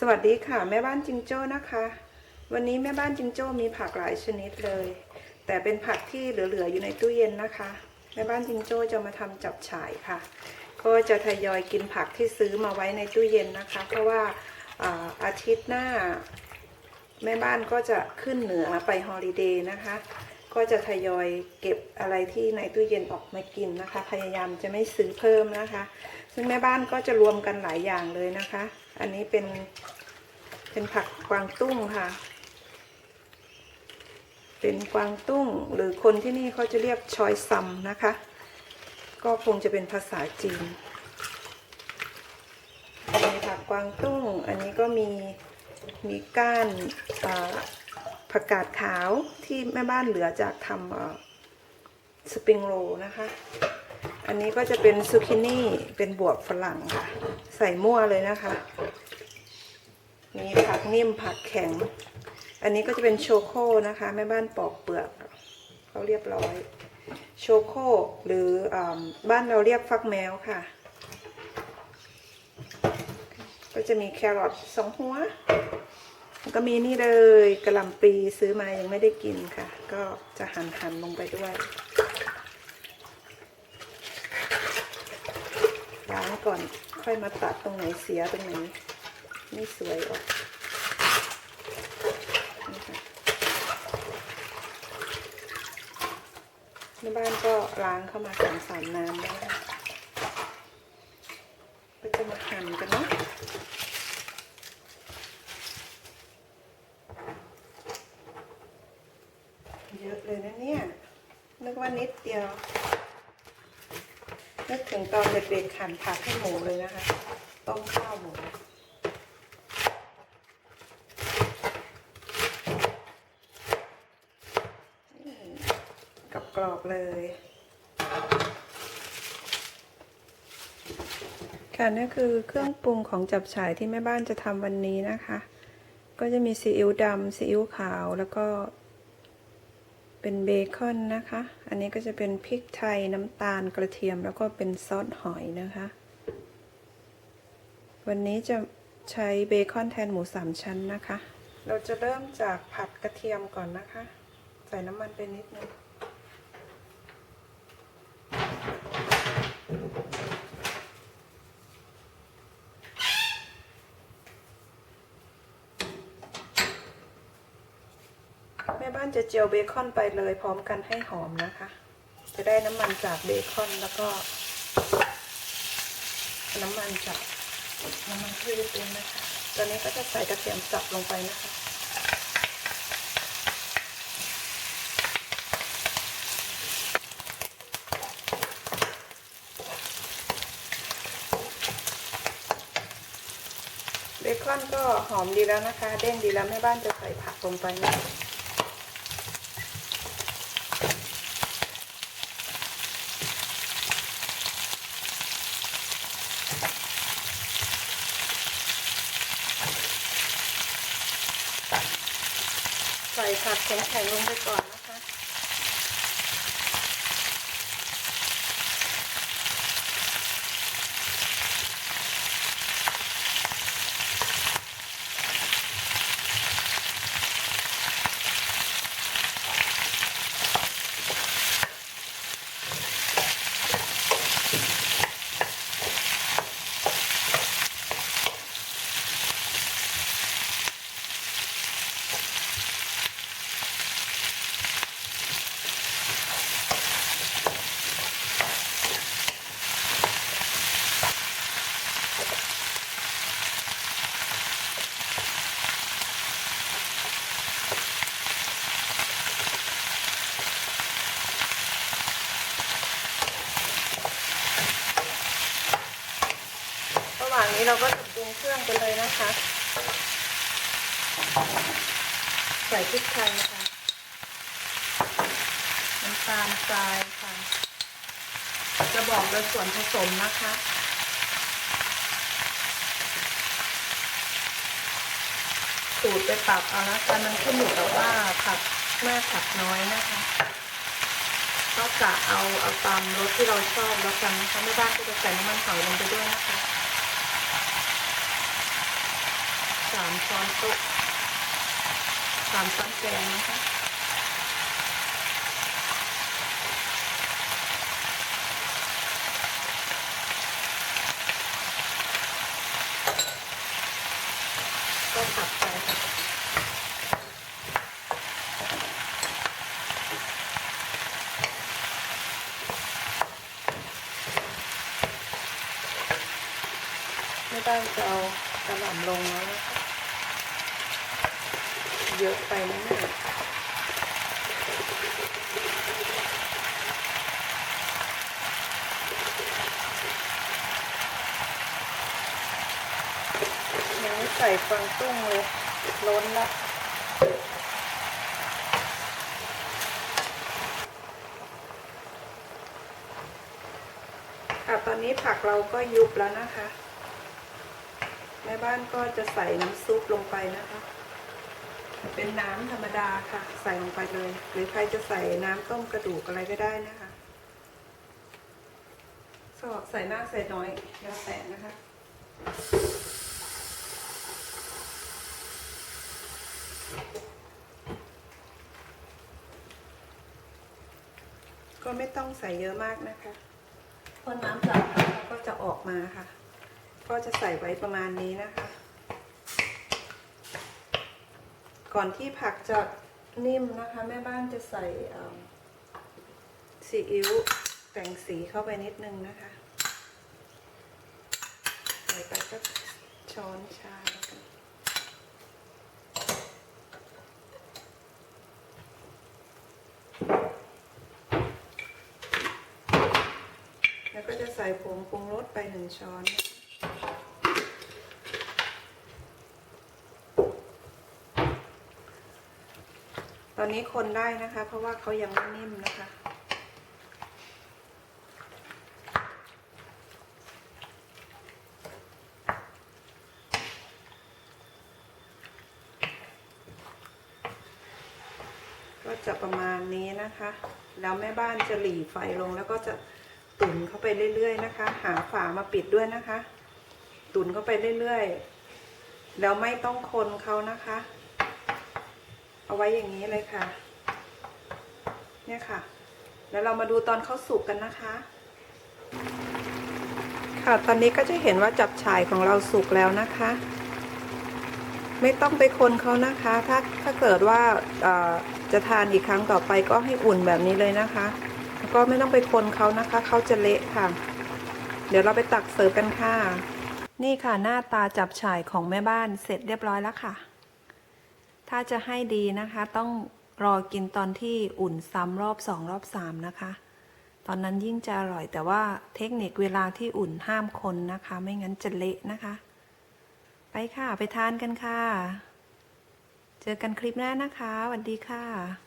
สวัสดีค่ะ แม่บ้านจิงโจ้นะคะ วันนี้แม่บ้านจิงโจ้มีผักหลายชนิดเลย แต่เป็นผักที่เหลือๆอยู่ในตู้เย็นนะคะ แม่บ้านจิงโจ้จะมาทำจับฉ่ายค่ะ ก็จะทยอยกินผักที่ซื้อมาไว้ในตู้เย็นนะคะ เพราะว่าอาทิตย์หน้า แม่บ้านก็จะขึ้นเหนือไปฮอลิเดย์นะคะ ก็จะทยอยเก็บอะไรที่ในตู้เย็นออกมากินนะคะ พยายามจะไม่ซื้อเพิ่มนะคะ ซึ่งแม่บ้านก็จะรวมกันหลายอย่างเลยนะคะ อันนี้เป็น เป็นผักกวางตุ้งค่ะ เป็นกวางตุ้งหรือคนที่นี่เขาจะเรียกชอยซัมนะคะ ก็คงจะเป็นภาษาจีนมีผักกวางตุ้ง อันนี้ก็มีมีก้านผักกาดขาวที่แม่บ้านเหลือจากทำสปริงโรนะคะ อันนี้ก็จะเป็นซูกินี่เป็นบวบฝรั่งค่ะ ใส่มั่วเลยนะคะ มีผักนิ่มผักแข็ง อันนี้ก็จะเป็นโชโค่นะคะแม่บ้านปอกเปลือกเขาเรียบร้อย โชโค่หรืออบ้านเราเรียกฟักแมวค่ะ ก็จะมีแครอทสองหัวก็มีนี่เลยกระหล่ำปลีซื้อมายังไม่ได้กินค่ะ ก็จะหั่นหั่นลงไปด้วยล้างก่อนค่อยมาตัดตรงไหนเสียตรงไหน ไม่สวยออกในบ้านก็ล้างเข้ามาสองสามน้ำแล้วก็จะมาหั่นกันเนาะเยอะเลยนะเนี่ย นึกว่านิดเดียว นึกถึงตอนเด็กๆหั่นผักให้หมูเลยนะคะ ต้มข้าวหมู กับกรอบเลย ค่ะนี่คือเครื่องปรุงของจับฉ่ายที่แม่บ้านจะทำวันนี้นะคะ ก็จะมีซีอิ๊วดำซีอิ๊วขาวแล้วก็ เป็นเบคอนนะคะ อันนี้ก็จะเป็นพริกไทยน้ำตาลกระเทียมแล้วก็เป็นซอสหอยนะคะ วันนี้จะใช้เบคอนแทนหมูสามชั้นนะคะ เราจะเริ่มจากผัดกระเทียมก่อนนะคะ ใส่น้ำมันไปนิดนึง แม่บ้านจะเจียวเบคอนไปเลยพร้อมกันให้หอมนะคะ จะได้น้ำมันจากเบคอนแล้วก็ น้ำมันจากน้ำมันพืชด้วยนะคะ ตอนนี้ก็จะใส่กระเทียมสับลงไปนะคะ บคอนก็หอมดีแล้วนะคะ เด้งดีแล้วแม่บ้านจะใส่ผักลงไปนะใส่ผักแข็งๆลงไปก่อนนะ เราก็จะปรุงเครื่องไปเลยนะคะ ใส่พริกไทยค่ะน้ำตาลทรายค่ะ จะบอกโดยส่วนผสมนะคะสูตรไปปรับเอานะคะมันขึ้นอยู่กับว่าผักมากผักน้อยนะคะ ก็กะเอาเอาตามรสที่เราชอบแล้วกันนะคะแม่บ้านก็จะใส่น้ำมันหอยลงไปด้วยนะคะ ใสามช้อนโต๊ะสามช้อนแกงนะคะก็ผัดไปค่ะไม่ได้จะเอากระหล่ำลงแล้วนะคะ เยอะไปนะเนี่ยยังไม่ใส่ฟางตุ้งเลยล้นละค่ะตอนนี้ผักเราก็ยุบแล้วนะคะ แม่บ้านก็จะใส่น้ำซุปลงไปนะคะ เป็นน้ำธรรมดาค่ะ ใส่ลงไปเลย หรือใครจะใส่น้ำต้มกระดูกอะไรก็ได้นะคะสอบใส่มากใส่น้อยแล้วแต่นะคะก็ไม่ต้องใส่เยอะมากนะคะ เพราะน้ำจากก็จะออกมาค่ะ ก็จะใส่ไว้ประมาณนี้นะคะ ก่อนที่ผักจะนิ่มนะคะ แม่บ้านจะใส่ซีอิ๊วแต่งสีเข้าไปนิดนึงนะคะ ใส่ไปก็ช้อนชาแล้วกันแล้วก็จะใส่ผงปรุงรสไปหนึ่งช้อนนะคะ ตอนนี้คนได้นะคะ เพราะว่าเขายังไม่นิ่มนะคะ ก็จะประมาณนี้นะคะ แล้วแม่บ้านจะหลีไฟลงแล้วก็จะตุ๋นเข้าไปเรื่อย ๆ นะคะ หาฝามาปิดด้วยนะคะ ตุ๋นเข้าไปเรื่อยๆ แล้วไม่ต้องคนเขานะคะ เอาไว้อย่างนี้เลยค่ะ เนี่ยค่ะ แล้วเรามาดูตอนเขาสุกกันนะคะ ค่ะตอนนี้ก็จะเห็นว่าจับฉ่ายของเราสุกแล้วนะคะ ไม่ต้องไปคนเขานะคะ ถ้าถ้าเกิดว่าจะทานอีกครั้งต่อไปก็ให้อุ่นแบบนี้เลยนะคะแล้วก็ไม่ต้องไปคนเขานะคะ เขาจะเละค่ะ เดี๋ยวเราไปตักเสิร์ฟกันค่ะ นี่ค่ะหน้าตาจับฉ่ายของแม่บ้านเสร็จเรียบร้อยแล้วค่ะ ถ้าจะให้ดีนะคะ ต้องรอกินตอนที่อุ่นซ้ำรอบสองรอบสามนะคะ ตอนนั้นยิ่งจะอร่อยแต่ว่าเทคนิคเวลาที่อุ่นห้ามคนนะคะ ไม่งั้นจะเละนะคะ ไปค่ะไปทานกันค่ะ เจอกันคลิปหน้านะคะสวัสดีค่ะ